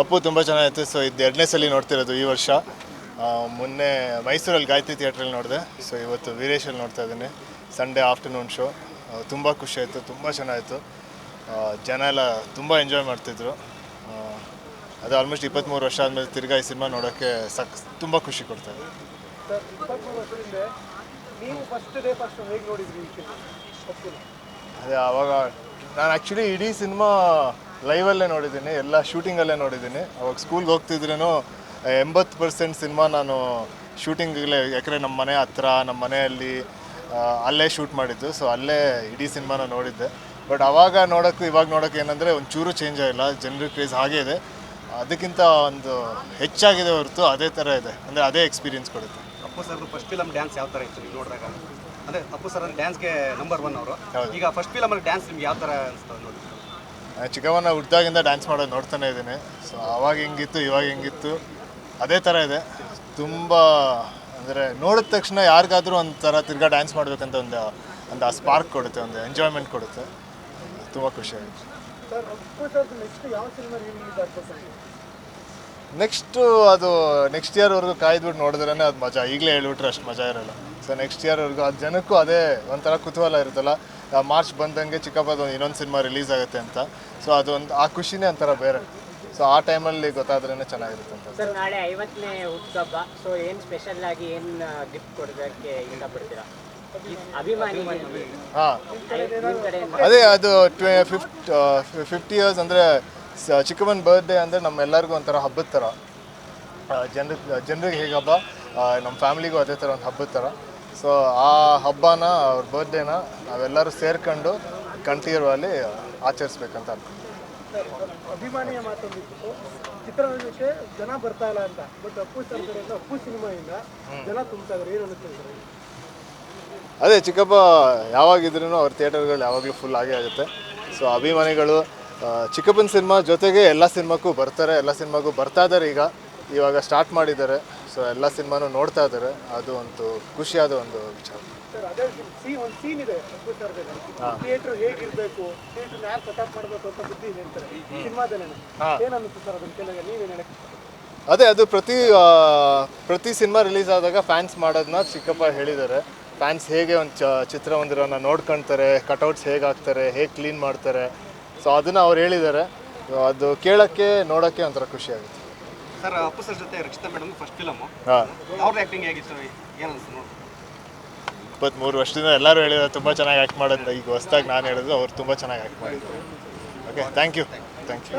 ಅಪ್ಪು ತುಂಬ ಚೆನ್ನಾಗಿತ್ತು. ಸೊ ಇದು ಎರಡನೇ ಸಲ ನೋಡ್ತಿರೋದು ಈ ವರ್ಷ. ಮೊನ್ನೆ ಮೈಸೂರಲ್ಲಿ ಗಾಯತ್ರಿ ಥಿಯೇಟ್ರಲ್ಲಿ ನೋಡಿದೆ. ಸೊ ಇವತ್ತು ವೀರೇಶಲ್ಲಿ ನೋಡ್ತಾ ಇದ್ದೀನಿ. ಸಂಡೇ ಆಫ್ಟರ್ನೂನ್ ಶೋ ತುಂಬ ಖುಷಿ ಆಯಿತು, ತುಂಬ ಚೆನ್ನಾಗಿತ್ತು. ಜನ ಎಲ್ಲ ತುಂಬ ಎಂಜಾಯ್ ಮಾಡ್ತಿದ್ರು. ಅದು ಆಲ್ಮೋಸ್ಟ್ ಇಪ್ಪತ್ತ್ಮೂರು ವರ್ಷ ಆದಮೇಲೆ ತಿರ್ಗಾ ಈ ಸಿನಿಮಾ ನೋಡೋಕ್ಕೆ ಸಕ್, ತುಂಬ ಖುಷಿ ಕೊಡ್ತಾ ಇದೆ. ನೀವು ಫಸ್ಟ್ ಡೇ ಫಸ್ಟ್ ಹೇಗೆ ನೋಡಿದ್ರಿ ಅದೇ ಆವಾಗ ನಾನು ಆ್ಯಕ್ಚುಲಿ ಇಡೀ ಸಿನಿಮಾ ಲೈವಲ್ಲೇ ನೋಡಿದ್ದೀನಿ, ಎಲ್ಲ ಶೂಟಿಂಗಲ್ಲೇ ನೋಡಿದ್ದೀನಿ. ಅವಾಗ ಸ್ಕೂಲ್ಗೆ ಹೋಗ್ತಿದ್ರೂ ಎಂಬತ್ತು ಪರ್ಸೆಂಟ್ ಸಿನಿಮಾ ನಾನು ಶೂಟಿಂಗಲ್ಲೇ ಯಾಕಂದರೆ ನಮ್ಮ ಮನೆ ಹತ್ರ ನಮ್ಮ ಮನೆಯಲ್ಲಿ ಅಲ್ಲೇ ಶೂಟ್ ಮಾಡಿದ್ದು. ಸೊ ಅಲ್ಲೇ ಇಡೀ ಸಿನಿಮಾನ ನೋಡಿದ್ದೆ. ಬಟ್ ಅವಾಗ ನೋಡೋಕ್ಕೆ ಇವಾಗ ನೋಡೋಕ್ಕೆ ಏನಂದರೆ ಒಂಚೂರು ಚೇಂಜ್ ಆಗಿಲ್ಲ. ಜನರ ಕ್ರೇಜ್ ಹಾಗೇ ಇದೆ. ಅದಕ್ಕಿಂತ ಒಂದು ಹೆಚ್ಚಾಗಿದೆ ಹೊರತು ಅದೇ ಥರ ಇದೆ. ಅಂದರೆ ಅದೇ ಎಕ್ಸ್ಪೀರಿಯನ್ಸ್ ಕೊಡುತ್ತೆ. Appu sir first film dance ಯಾವ ಥರ ಇತ್ತು ನೀವು ನೋಡಿದಾಗ? ಅಂದರೆ ಅಪ್ಪು ಸರ್ ಡ್ಯಾನ್ಸ್ಗೆ ನಂಬರ್ ಒನ್ ಅವರು. ಹೌದು. ಈಗ ಫಸ್ಟ್ ಫಿಲಮಲ್ಲಿ ಡ್ಯಾನ್ಸ್ ನಿಮ್ಗೆ ಯಾವ ಥರ ಅನಿಸ್ತು ನೋಡಿ. ನಾನು ಚಿಕ್ಕವನ್ನ ಹುಟ್ಟಿದಾಗಿಂದ ಡ್ಯಾನ್ಸ್ ಮಾಡೋದು ನೋಡ್ತಾನೆ ಇದ್ದೀನಿ. ಸೊ ಅವಾಗ ಹೆಂಗಿತ್ತು ಇವಾಗ ಹೆಂಗಿತ್ತು ಅದೇ ಥರ ಇದೆ. ತುಂಬ ಅಂದರೆ ನೋಡಿದ ತಕ್ಷಣ ಯಾರಿಗಾದರೂ ಒಂಥರ ತಿರ್ಗಾ ಡ್ಯಾನ್ಸ್ ಮಾಡಬೇಕಂತ ಒಂದು ಒಂದು ಆ ಸ್ಪಾರ್ಕ್ ಕೊಡುತ್ತೆ ಒಂದು ಎಂಜಾಯ್ಮೆಂಟ್ ಕೊಡುತ್ತೆ. ತುಂಬ ಖುಷಿಯಾಗುತ್ತೆ ಸರ್ ಅಪ್ಪು ಸರ್ ನೆಕ್ಸ್ಟ್ ಯಾವ ಸಿನಿಮಾ ರಿಲೀಸ್ ಆಗ್ತದೆ ನೆಕ್ಸ್ಟು ಅದು ನೆಕ್ಸ್ಟ್ ಇಯರ್ವರೆಗೂ ಕಾಯ್ದುಬಿಟ್ಟು ನೋಡಿದ್ರೇ ಅದು ಮಜಾ. ಈಗಲೇ ಹೇಳ್ಬಿಟ್ರೆ ಅಷ್ಟು ಮಜಾ ಇರಲ್ಲ. ಸೊ ನೆಕ್ಸ್ಟ್ ಇಯರ್ವರೆಗೂ ಅದು ಜನಕ್ಕೂ ಅದೇ ಒಂಥರ ಕುತೂಹಲ ಇರುತ್ತಲ್ಲ. ಮಾರ್ಚ್ ಬಂದಂಗೆ ಚಿಕ್ಕಪ್ಪದ ಒಂದು ಇನ್ನೊಂದು ಸಿನಿಮಾ ರಿಲೀಸ್ ಆಗುತ್ತೆ ಅಂತ. ಸೊ ಅದೊಂದು ಆ ಖುಷಿನೇ ಒಂಥರ ಬೇರೆ. ಸೊ ಆ ಟೈಮಲ್ಲಿ ಗೊತ್ತಾದ್ರೇ ಚೆನ್ನಾಗಿರುತ್ತೆ ಅಂತ. ಸರ್ ನಾಳೆ ಐವತ್ತನೇ ಹುಟ್ಟುಹಬ್ಬ ಸೊ ಏನು ಸ್ಪೆಷಲ್ ಆಗಿ ಏನು ಗಿಫ್ಟ್ ಕೊಡೋದಕ್ಕೆ ಇಷ್ಟಪಡ್ತೀರಾ? ಹಾಂ. ಅದೇ ಅದು ಟ್ವೆ ಫಿಫ್ಟ್ ಫಿಫ್ಟಿ ಇಯರ್ಸ್ ಅಂದರೆ ಚಿಕ್ಕಮ್ಮನ ಬರ್ಡೇ ಅಂದರೆ ನಮ್ಮೆಲ್ಲರಿಗೂ ಒಂಥರ ಹಬ್ಬದ ಥರ. ಜನರ ಜನರಿಗೆ ಹೇಗೆ ಹಬ್ಬ? ನಮ್ಮ ಫ್ಯಾಮಿಲಿಗೂ ಅದೇ ಥರ ಒಂದು ಹಬ್ಬದ ಥರ. ಸೊ ಆ ಹಬ್ಬನ ಅವ್ರ ಬರ್ತ್ಡೇನ ನಾವೆಲ್ಲರೂ ಸೇರ್ಕೊಂಡು ಕಂಠೀರವಲ್ಲಿ ಆಚರಿಸ್ಬೇಕಂತ ಅಭಿಮಾನಿಯ ಮಾತೊಂದಿತ್ತು ಚಿತ್ರರಂಗಕ್ಕೆ ಜನ ಬರ್ತಾ ಇಲ್ಲ ಅಂತ ಬಟ್ ಅಪ್ಪು ಸರ್ ಕಡೆಯಿಂದ ಅಪ್ಪು ಸಿನಿಮಾಯಿಂದ ಜನ ತುಂಬ್ತಾ ಇದ್ದಾರೆ ಏನು ಅದೇ ಚಿಕ್ಕಪ್ಪ ಯಾವಾಗಿದ್ರೂ ಅವ್ರ ಥಿಯೇಟರ್ಗಳು ಯಾವಾಗಲೂ ಫುಲ್ ಆಗೇ ಆಗುತ್ತೆ. ಸೊ ಅಭಿಮಾನಿಗಳು ಚಿಕ್ಕಪ್ಪನ ಸಿನಿಮಾ ಜೊತೆಗೆ ಎಲ್ಲ ಸಿನಿಮಾಕ್ಕೂ ಬರ್ತಾರೆ ಎಲ್ಲ ಸಿನಿಮಾಗೂ ಬರ್ತಾ ಇದ್ದಾರೆ ಈಗ. ಇವಾಗ ಸ್ಟಾರ್ಟ್ ಮಾಡಿದ್ದಾರೆ. ಸೊ ಎಲ್ಲ ಸಿನಿಮಾನು ನೋಡ್ತಾ ಇದ್ದಾರೆ ಅದು ಒಂದು ಖುಷಿಯಾದ ಒಂದು ವಿಚಾರ. ಅದೇ ಅದು ಪ್ರತಿ ಪ್ರತಿ ಸಿನಿಮಾ ರಿಲೀಸ್ ಆದಾಗ ಫ್ಯಾನ್ಸ್ ಮಾಡೋದನ್ನ ಚಿಕ್ಕಪ್ಪ ಹೇಳಿದ್ದಾರೆ. ಫ್ಯಾನ್ಸ್ ಹೇಗೆ ಒಂದು ಚಿತ್ರ ಚಿತ್ರಮಂದಿರನ ನೋಡ್ಕೊಳ್ತಾರೆ ಕಟೌಟ್ಸ್ ಹೇಗೆ ಹಾಕ್ತಾರೆ ಹೇಗೆ ಕ್ಲೀನ್ ಮಾಡ್ತಾರೆ ಸೊ ಅದನ್ನು ಅವ್ರು ಹೇಳಿದ್ದಾರೆ ಅದು ಕೇಳೋಕ್ಕೆ ನೋಡೋಕ್ಕೆ ಒಂಥರ ಖುಷಿ ಆಗುತ್ತೆ. ಸರ್ ಅಪ್ಪು ಸರ್ ಜೊತೆ ರಕ್ಷಿತಾ ಮೇಡಮ್ ಫಸ್ಟ್ ಫಿಲಮ್ ಹಾಂ. ಅವ್ರ ಆ್ಯಕ್ಟಿಂಗ್ ಹೇಗಿತ್ತು? ಏನು ನೋಡಿ. ಇಪ್ಪತ್ತ್ಮೂರು ವರ್ಷದಿಂದ ಎಲ್ಲರೂ ಹೇಳಿದ್ರು ತುಂಬ ಚೆನ್ನಾಗಿ ಆ್ಯಕ್ಟ್ ಮಾಡೋದು ಈಗ ಹೊಸ್ದಾಗಿ ನಾನು ಹೇಳಿದ್ರು ಅವ್ರು ತುಂಬ ಚೆನ್ನಾಗಿ ಆ್ಯಕ್ಟ್ ಮಾಡಿದ್ರು. Okay thank you thank you